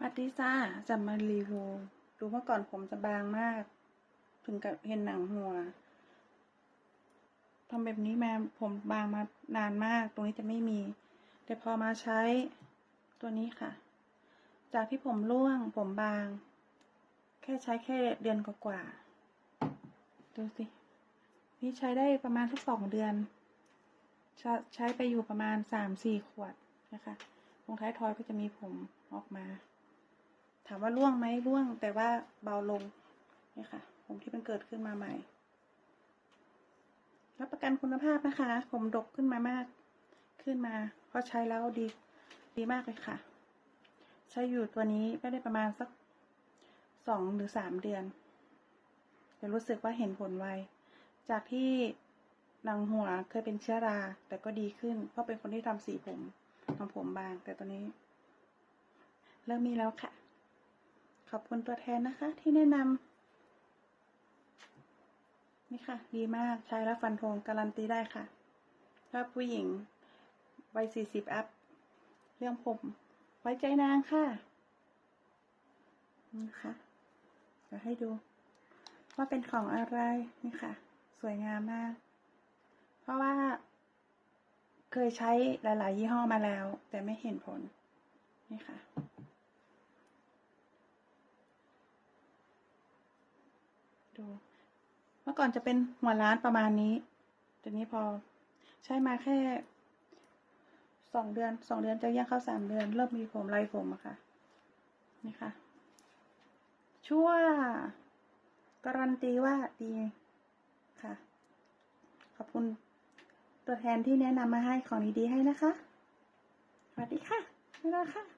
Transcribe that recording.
มาติซ่าจะมารีวิวดูเมื่อก่อนผมจะบางมาก ถึงกับเห็นหนังหัวทำแบบนี้มาผมบางมานานมาก ตรงนี้จะไม่มี แต่พอมาใช้ตัวนี้ค่ะ จากที่ผมร่วงผมบาง แค่ใช้แค่เดือนกว่าๆดูสิ นี่ใช้ได้ประมาณสักสองเดือน ใช้ใช้ไปอยู่ประมาณสามสี่ขวดนะคะ ตรงท้ายทอยก็จะมีผมออกมา ถามว่าร่วงไหมร่วง แต่ว่าเบาลงนี่ค่ะ ผมที่มันเกิดขึ้นมาใหม่ รับประกันคุณภาพนะคะ ผมดกขึ้นมามากขึ้นมาเพราะใช้แล้วดีดีมากเลยค่ะ ใช้อยู่ตัวนี้ไม่ได้ประมาณสักสองหรือสามเดือนแต่รู้สึกว่าเห็นผลไว จากที่หนังหัวเคยเป็นเชื้อรา แต่ก็ดีขึ้น เพราะเป็นคนที่ทำสีผมทำผมบาง แต่ตอนนี้ เริ่มมีแล้วค่ะ ขอบคุณตัวแทนนะคะ ที่แนะนำนี่ค่ะ ดีมากใช้แล้วฟันธงการันตีได้ค่ะถ้าผู้หญิงวัยสี่สิบอัพ เรื่องผมไว้ใจนางค่ะนี่ค่ะเดี๋ยวให้ดู ว่าเป็นของอะไรนี่ค่ะ สวยงามมาก เพราะว่า เคยใช้หลาย ๆ ยี่ห้อมาแล้ว แต่ไม่เห็นผลนี่ค่ะ ดู เมื่อก่อนจะเป็นหัวล้านประมาณนี้แต่นี้พอใช้มาแค่สองเดือนสองเดือนจะย่างเข้าสามเดือน เริ่มมีผมไรผมอะค่ะ นี่ค่ะ ชั่วการันตีว่าดีค่ะ ขอบคุณตัวแทนที่แนะนำมาให้ของดีๆให้นะคะ สวัสดีค่ะบ๊ายบายค่ะ